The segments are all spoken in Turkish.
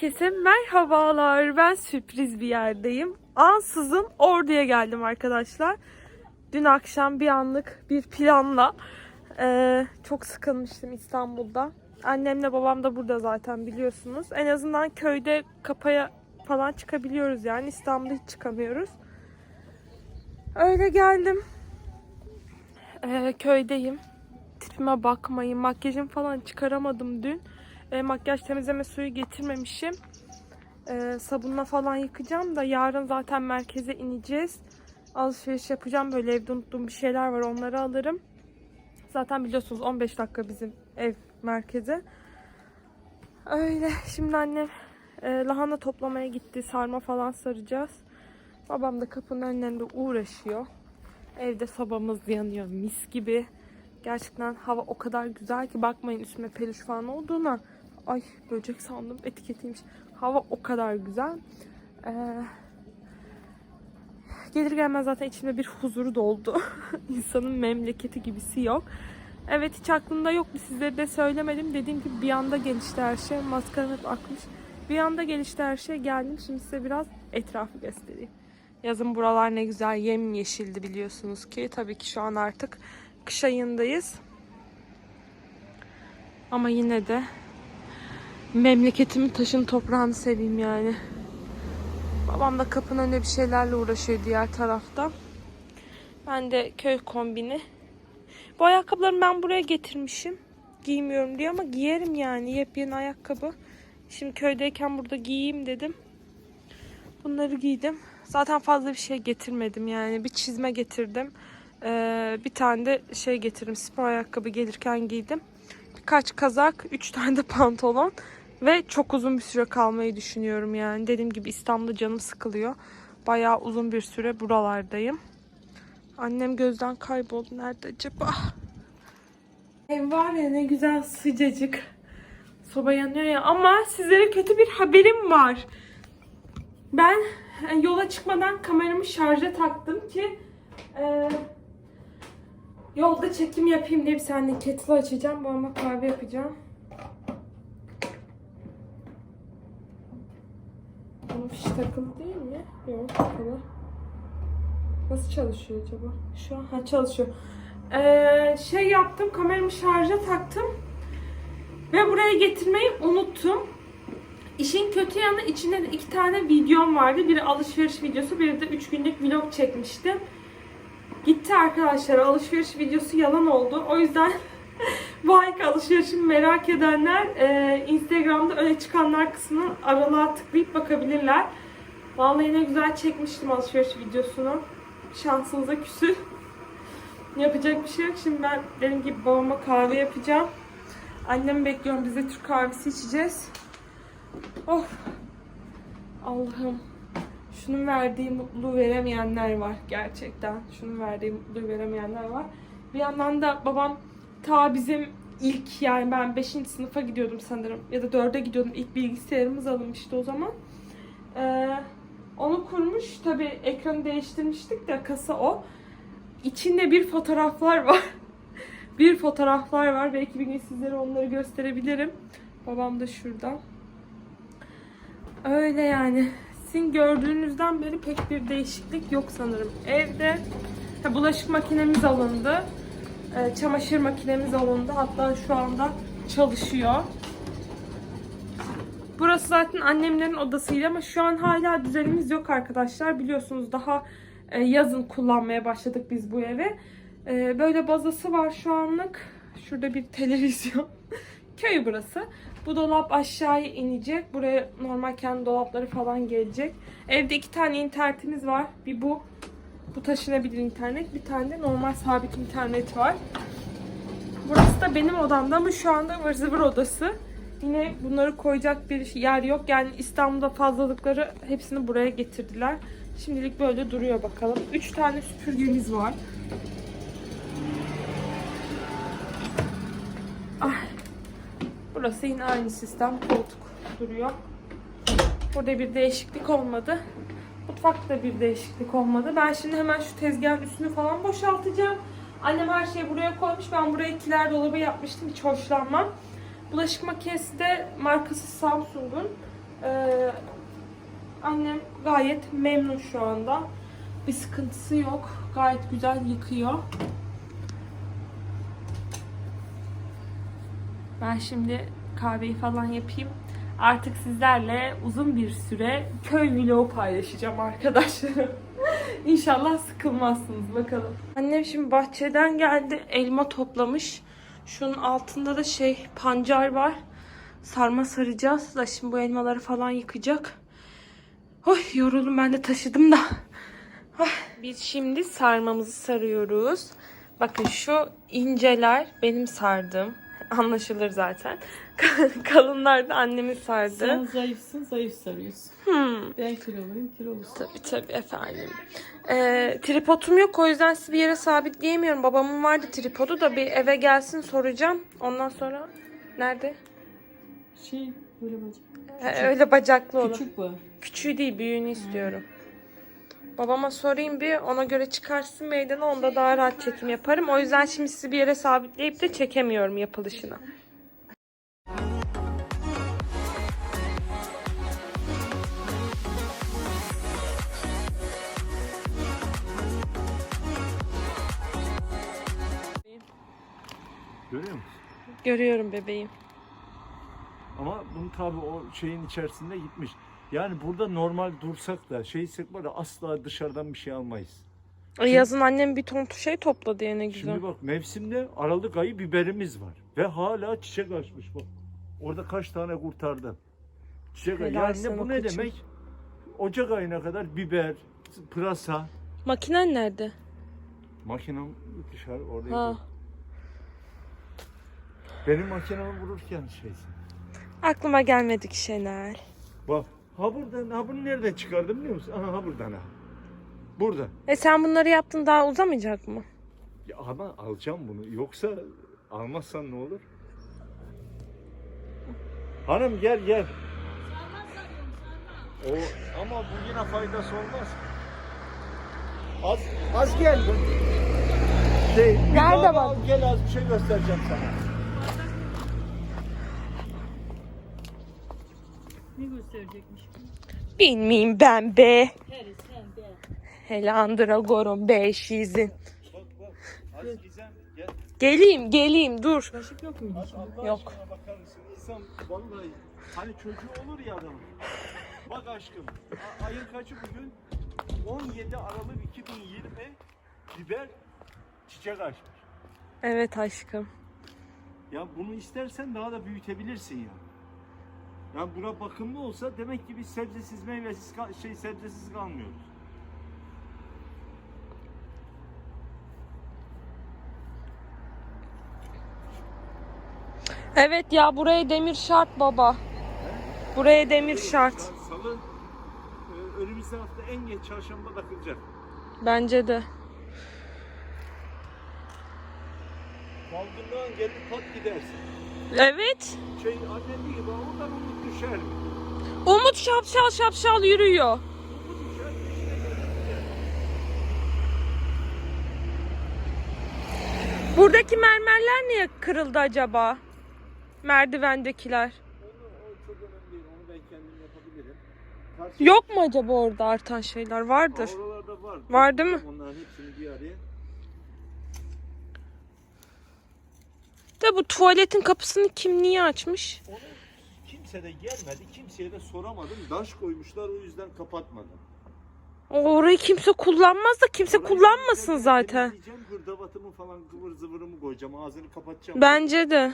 Herkese merhabalar. Ben sürpriz bir yerdeyim. Ansızın Ordu'ya geldim arkadaşlar. Dün akşam bir anlık bir planla eee, çok sıkılmıştım İstanbul'da. Annemle babam da burada zaten biliyorsunuz. En azından köyde kapaya falan çıkabiliyoruz yani. İstanbul'da hiç çıkamıyoruz. Öyle geldim. Eee, köydeyim. Tipime bakmayın. Makyajım falan çıkaramadım dün. E, makyaj temizleme suyu getirmemişim. E, sabunla falan yıkayacağım da yarın zaten merkeze ineceğiz. Alışveriş yapacağım. Böyle evde unuttuğum bir şeyler var. Onları alırım. Zaten biliyorsunuz 15 dakika bizim ev merkeze. Öyle. Şimdi annem e, lahana toplamaya gitti. Sarma falan saracağız. Babam da kapının önünde uğraşıyor. Evde sobamız yanıyor mis gibi. Gerçekten hava o kadar güzel ki bakmayın üstüme peluş falan olduğuna. Ay böcek sandım etiketiymiş. Hava o kadar güzel. Ee, gelir gelmez zaten içimde bir huzur doldu. İnsanın memleketi gibisi yok. Evet hiç aklımda yoktu sizlere de söylemedim. Dediğim gibi bir anda gelişti her şey. Maskaram hep akmış. Bir anda gelişti her şey. Geldim şimdi size biraz etrafı göstereyim. Yazın buralar ne güzel yemyeşildi biliyorsunuz ki. Tabii ki şu an artık kış ayındayız. Ama yine de memleketimin taşın toprağını seveyim yani. Babam da kapının önünde bir şeylerle uğraşıyor diğer tarafta. Ben de köy kombini. Bu ayakkabılarımı ben buraya getirmişim. Giymiyorum diye ama giyerim yani. Yepyeni ayakkabı. Şimdi köydeyken burada giyeyim dedim. Bunları giydim. Zaten fazla bir şey getirmedim yani. Bir çizme getirdim. Ee, bir tane de şey getirdim. Spor ayakkabı gelirken giydim. Birkaç kazak, üç tane de pantolon. Ve çok uzun bir süre kalmayı düşünüyorum yani. Dediğim gibi İstanbul'da canım sıkılıyor. Bayağı uzun bir süre buralardayım. Annem gözden kayboldu. Nerede acaba? Ev var ya ne güzel sıcacık. Soba yanıyor ya. Ama sizlere kötü bir haberim var. Ben e, yola çıkmadan kameramı şarja taktım ki e, yolda çekim yapayım diye bir saniye kettle açacağım. Babama kahve yapacağım. Bunun fiş takılı değil mi? Yok takılı. Nasıl çalışıyor acaba? Şu an ha, çalışıyor. Ee, şey yaptım kameramı şarja taktım. Ve buraya getirmeyi unuttum. İşin kötü yanı içinde de iki tane videom vardı. Biri alışveriş videosu, biri de 3 günlük vlog çekmiştim. Gitti arkadaşlar. Alışveriş videosu yalan oldu. O yüzden bu ayki alışverişimi merak edenler e, Instagram'da öne çıkanlar kısmını aralığa tıklayıp bakabilirler. Vallahi ne güzel çekmiştim alışveriş videosunu. Şansınıza küsür. Yapacak bir şey yok. Şimdi ben dediğim gibi babama kahve yapacağım. Annemi bekliyorum. Biz de Türk kahvesi içeceğiz. Of. Allah'ım. Şunun verdiği mutluluğu veremeyenler var gerçekten. Şunun verdiği mutluluğu veremeyenler var. Bir yandan da babam ta bizim ilk yani ben 5. sınıfa gidiyordum sanırım ya da 4'e gidiyordum. İlk bilgisayarımız alınmıştı o zaman. Ee, onu kurmuş. Tabi ekranı değiştirmiştik de kasa o. İçinde bir fotoğraflar var. bir fotoğraflar var. Belki bir gün sizlere onları gösterebilirim. Babam da şurada. Öyle yani. Sizin gördüğünüzden beri pek bir değişiklik yok sanırım. Evde ha, bulaşık makinemiz alındı. Ee, çamaşır makinemiz alındı. Hatta şu anda çalışıyor. Burası zaten annemlerin odasıydı ama şu an hala düzenimiz yok arkadaşlar. Biliyorsunuz daha e, yazın kullanmaya başladık biz bu evi. E, böyle bazası var şu anlık. Şurada bir televizyon. Köy burası. Bu dolap aşağıya inecek. Buraya normal kendi dolapları falan gelecek. Evde iki tane internetimiz var. Bir bu. Bu taşınabilir internet. Bir tane de normal sabit internet var. Burası da benim odamda ama şu anda ıvır zıvır odası. Yine bunları koyacak bir yer yok. Yani İstanbul'da fazlalıkları hepsini buraya getirdiler. Şimdilik böyle duruyor bakalım. 3 tane süpürgemiz var. Ay. Burası yine aynı sistem. Koltuk duruyor. Burada bir değişiklik olmadı. Mutfakta bir değişiklik olmadı. Ben şimdi hemen şu tezgahın üstünü falan boşaltacağım. Annem her şeyi buraya koymuş. Ben buraya kiler dolabı yapmıştım. Hiç hoşlanmam. Bulaşık makinesi de markası Samsung'un. Ee, annem gayet memnun şu anda. Bir sıkıntısı yok. Gayet güzel yıkıyor. Ben şimdi kahveyi falan yapayım. Artık sizlerle uzun bir süre köy vlogu paylaşacağım arkadaşlar. İnşallah sıkılmazsınız bakalım. Annem şimdi bahçeden geldi. Elma toplamış. Şunun altında da şey pancar var. Sarma saracağız da şimdi bu elmaları falan yıkacak. Oy yoruldum ben de taşıdım da. Ah, Biz şimdi sarmamızı sarıyoruz. Bakın şu inceler benim sardığım. Anlaşılır zaten. Kalınlar da annemin sardı. Sen zayıfsın, zayıf sarıyorsun. Hmm. Ben kiloluyum, kilolusun. Tabii tabii efendim. Ee, tripodum yok o yüzden sizi bir yere sabitleyemiyorum. Babamın vardı tripodu da bir eve gelsin soracağım. Ondan sonra nerede? Şey, böyle bacak. Ee, öyle bacaklı olan. Küçük bu. Küçüğü değil büyüğünü istiyorum. Babama sorayım bir ona göre çıkarsın meydana onda daha rahat çekim yaparım. O yüzden şimdi sizi bir yere sabitleyip de çekemiyorum yapılışını. Görüyor musun? Görüyorum bebeğim. Ama bunu tabii o şeyin içerisinde gitmiş. Yani burada normal dursak da şeysek var ya asla dışarıdan bir şey almayız. Ay, Yazın annem bir ton şey topladı ya ne güzel. Şimdi bak mevsimde Aralık ayı biberimiz var. Ve hala çiçek açmış bak. Orada kaç tane kurtardı. Çiçek ayı. Helal Yani sana bu ne koçum. demek? Ocak ayına kadar biber, pırasa. Makinen nerede? Makinem dışarı orada. Ha. yok. Benim makinemi vururken şeysin. Aklıma gelmedik Şener. Bak ha buradan ha bunu nereden çıkardım biliyor musun? Aha ha buradan ha. Burada. E sen bunları yaptın daha uzamayacak mı? Ya ama alacağım bunu. Yoksa almazsan ne olur? Hanım gel gel. O ama bu yine faydası olmaz. Az az gel. Şey, bir Nerede bak? al, Gel az bir şey göstereceğim sana. Ne gösterecekmiş? Bilmeyeyim ben be. Her sen de. Hele Andragor'un beşizin. Bak bak. Az Gizem gel. Geleyim geleyim dur. Kaşık yok muydu Az şimdi? Allah Yok. bakar mısın? İnsan vallahi hani çocuğu olur ya adamın. Bak aşkım. ayın kaçı bugün? 17 Aralık 2020 biber çiçek açmış. Evet aşkım. Ya bunu istersen daha da büyütebilirsin ya. Ya buna bakımlı olsa demek ki biz sebzesiz meyvesiz şey sebzesiz kalmıyoruz. Evet ya buraya demir şart baba. Buraya demir şart. Salı e, önümüzde hafta en geç çarşamba takılacak. Bence de. Kaldırdan gelip pat gidersin. Evet. Şey annem gibi oradan umut düşer mi? Umut şapşal şapşal yürüyor. Umut düşer mi? İşte gelir. Buradaki mermerler niye kırıldı acaba? Merdivendekiler. Onu, o çok önemli değil. Onu ben kendim yapabilirim. Karşı- Yok mu acaba orada artan şeyler? Vardır. Oralarda var. Var değil mi? Onların hepsini bir araya. De bu tuvaletin kapısını kim niye açmış? Onu kimse de gelmedi. Kimseye de soramadım. Daş koymuşlar o yüzden kapatmadım. Orayı kimse kullanmaz da kimse Orayı kullanmasın temizleyeceğim, zaten. temizleyeceğim, Hırdavatımı falan kıvır zıvırımı koyacağım. Ağzını kapatacağım. Bence de.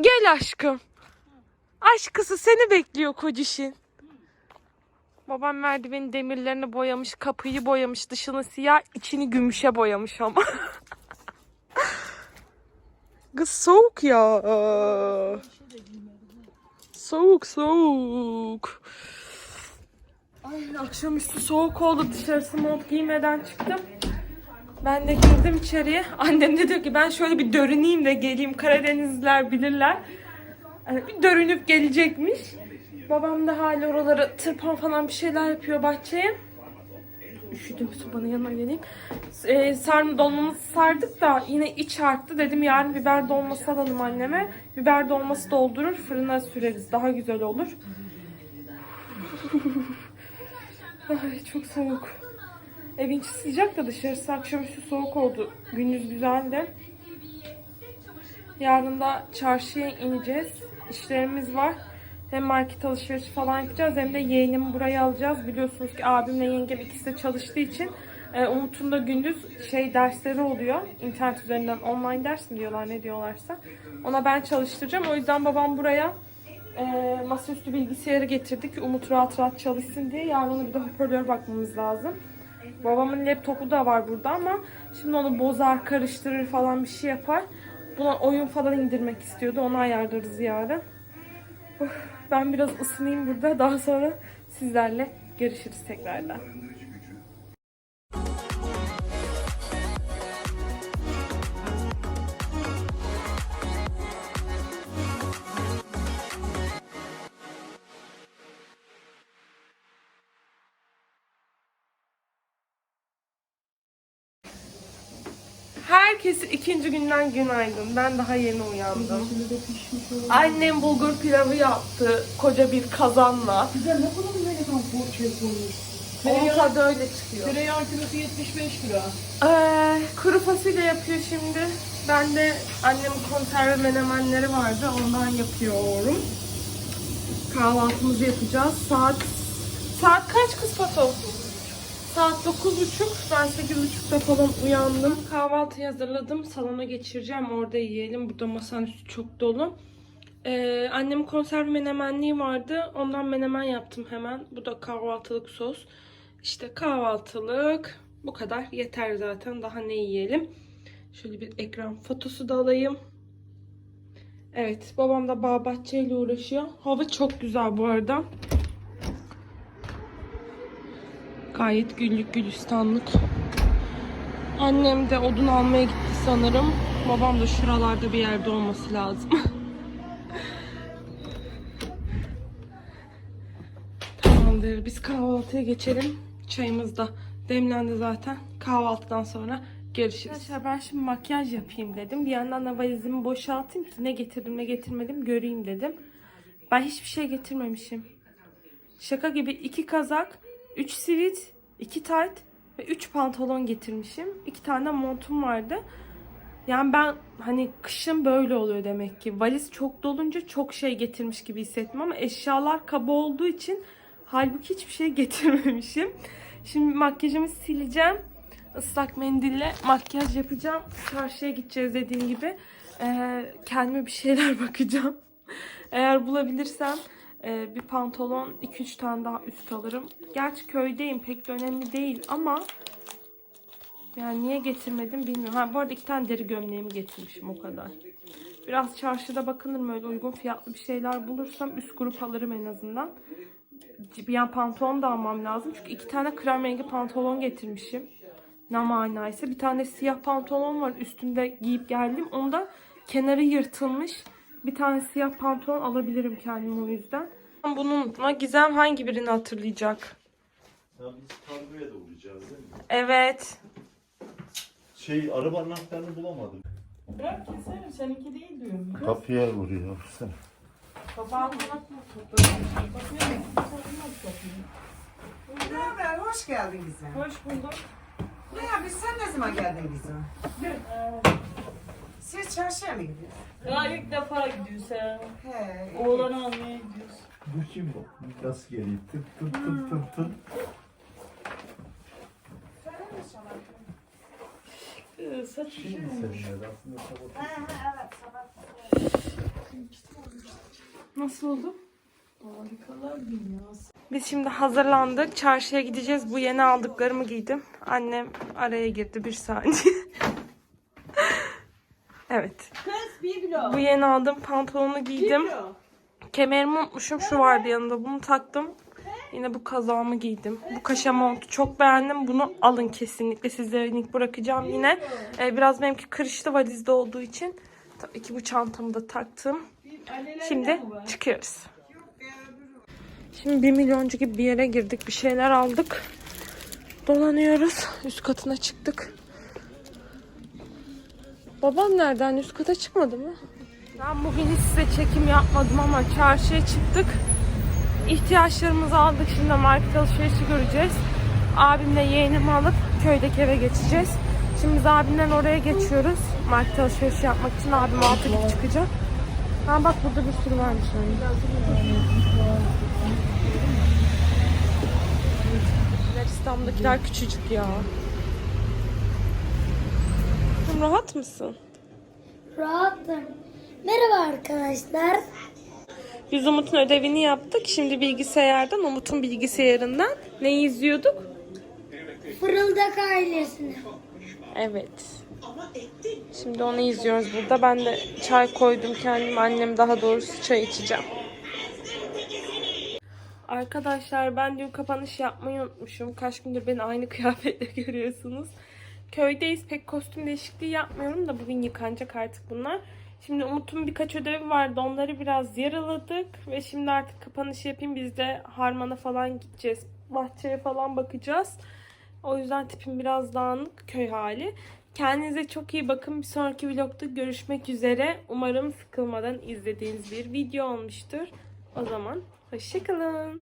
Gel aşkım. Aşkısı seni bekliyor kocişin. Babam merdivenin demirlerini boyamış, kapıyı boyamış, dışını siyah, içini gümüşe boyamış ama. Kız soğuk ya. Soğuk soğuk. Ay akşamüstü soğuk oldu dışarısı mont giymeden çıktım. Ben de girdim içeriye. Annem de diyor ki ben şöyle bir dörüneyim de geleyim. Karadenizliler bilirler. Hani bir dörünüp gelecekmiş. Babam da hala oraları tırpan falan bir şeyler yapıyor bahçeye. Üşüdüm sobanın yanına geleyim. Ee, sarma dolmamızı sardık da yine iç arttı. Dedim yarın biber dolması alalım anneme. Biber dolması doldurur fırına süreriz. Daha güzel olur. Ay çok soğuk. Evin içi sıcak da dışarısı akşamüstü soğuk oldu. Gündüz güzeldi. Yarın da çarşıya ineceğiz. İşlerimiz var. Hem market alışverişi falan yapacağız hem de yeğenimi buraya alacağız. Biliyorsunuz ki abimle yengem ikisi de çalıştığı için e, Umut'un da gündüz şey dersleri oluyor. İnternet üzerinden online ders mi diyorlar ne diyorlarsa. Ona ben çalıştıracağım. O yüzden babam buraya e, masaüstü bilgisayarı getirdik ki Umut rahat rahat çalışsın diye. Yarın ona bir de hoparlör bakmamız lazım. Babamın laptopu da var burada ama şimdi onu bozar, karıştırır falan bir şey yapar. Buna oyun falan indirmek istiyordu. Onu ayarlarız yarın. Ben biraz ısınayım burada. Daha sonra sizlerle görüşürüz tekrardan. Günden günaydın. Ben daha yeni uyandım. Annem bulgur pilavı yaptı koca bir kazanla. Güzel ne kadar böyle tam borç yapılmış. Onun tadı öyle çıkıyor. Tereyağı kilosu 75 lira. Ee, kuru fasulye yapıyor şimdi. Ben de annemin konserve menemenleri vardı. Ondan yapıyorum. Kahvaltımızı yapacağız. Saat saat kaç kız Pato? Saat 9.30. Ben 8.30'da falan uyandım. Kahvaltıyı hazırladım. Salona geçireceğim. Orada yiyelim. Burada masanın üstü çok dolu. Ee, annemin konserve menemenliği vardı. Ondan menemen yaptım hemen. Bu da kahvaltılık sos. İşte kahvaltılık. Bu kadar. Yeter zaten. Daha ne yiyelim? Şöyle bir ekran fotosu da alayım. Evet. Babam da bağ bahçeyle uğraşıyor. Hava çok güzel bu arada. Gayet güllük gülistanlık. Annem de odun almaya gitti sanırım. Babam da şuralarda bir yerde olması lazım. Tamamdır. Biz kahvaltıya geçelim. Çayımız da demlendi zaten. Kahvaltıdan sonra görüşürüz. Arkadaşlar ben şimdi makyaj yapayım dedim. Bir yandan da valizimi boşaltayım ki ne getirdim ne getirmedim göreyim dedim. Ben hiçbir şey getirmemişim. Şaka gibi iki kazak, üç sivit, iki tayt ve üç pantolon getirmişim. İki tane montum vardı. Yani ben hani kışın böyle oluyor demek ki. Valiz çok dolunca çok şey getirmiş gibi hissettim ama eşyalar kaba olduğu için halbuki hiçbir şey getirmemişim. Şimdi makyajımı sileceğim. Islak mendille makyaj yapacağım. Çarşıya gideceğiz dediğim gibi. Ee, kendime bir şeyler bakacağım. Eğer bulabilirsem e, bir pantolon 2-3 tane daha üst alırım. Gerçi köydeyim pek de önemli değil ama yani niye getirmedim bilmiyorum. Ha bu arada iki tane deri gömleğimi getirmişim o kadar. Biraz çarşıda bakınırım öyle uygun fiyatlı bir şeyler bulursam üst grup alırım en azından. Bir yan pantolon da almam lazım. Çünkü iki tane krem rengi pantolon getirmişim. Ne manaysa. Bir tane siyah pantolon var üstünde giyip geldim. Onda kenarı yırtılmış. Bir tane siyah pantolon alabilirim kendime o yüzden. Bunu unutma. Gizem hangi birini hatırlayacak? Ya biz kargoya da uğrayacağız değil mi? Evet. Şey araba anahtarını bulamadım. Bırak keserim seninki değil diyorum. Kapıya vuruyor. Sen. Babam bırakma topladım. Ne haber? Hoş geldin Gizem. Hoş bulduk. Ne abi sen ne zaman geldin Gizem? Siz çarşıya mı gidiyorsunuz? Ya ilk defa gidiyorsun sen. He. Oğlanı almaya gidiyorsun. Bu kim bu? Nasıl geliyor? Tık tık tık tık tık. Ee, saç Şimdi seninle aslında sabah. evet sabah. Nasıl oldu? Harikalar dünyası. Biz şimdi hazırlandık. Çarşıya gideceğiz. Bu yeni aldıklarımı giydim. Annem araya girdi bir saniye. evet. Kız biblo. Bu yeni aldığım pantolonu giydim. Kemerimi unutmuşum. Şu vardı yanında. Bunu taktım. Yine bu kazağımı giydim. Bu kaşe montu çok beğendim. Bunu alın kesinlikle. Sizlere link bırakacağım yine. Ee, biraz benimki kırıştı valizde olduğu için. Tabii ki bu çantamı da taktım. Şimdi çıkıyoruz. Şimdi 1 milyoncu gibi bir yere girdik. Bir şeyler aldık. Dolanıyoruz. Üst katına çıktık. Babam nereden? Üst kata çıkmadı mı? Ben bugün hiç size çekim yapmadım ama çarşıya çıktık. İhtiyaçlarımızı aldık. Şimdi market alışverişi göreceğiz. Abimle yeğenimi alıp köydeki eve geçeceğiz. Şimdi biz abimden oraya geçiyoruz. Market alışverişi yapmak için abim altı gibi çıkacak. Ha bak burada bir sürü varmış yani. İstanbul'dakiler küçücük ya. Sen rahat mısın? Rahatım. Merhaba arkadaşlar. Biz Umut'un ödevini yaptık. Şimdi bilgisayardan, Umut'un bilgisayarından ne izliyorduk? Fırıldak ailesini. Evet. Şimdi onu izliyoruz burada. Ben de çay koydum kendim. Annem daha doğrusu çay içeceğim. Arkadaşlar ben dün kapanış yapmayı unutmuşum. Kaç gündür beni aynı kıyafetle görüyorsunuz. Köydeyiz. Pek kostüm değişikliği yapmıyorum da bugün yıkanacak artık bunlar. Şimdi Umut'un birkaç ödevi vardı. Onları biraz yaraladık. Ve şimdi artık kapanış yapayım. Biz de harmana falan gideceğiz. Bahçeye falan bakacağız. O yüzden tipim biraz dağınık köy hali. Kendinize çok iyi bakın. Bir sonraki vlogda görüşmek üzere. Umarım sıkılmadan izlediğiniz bir video olmuştur. O zaman hoşçakalın.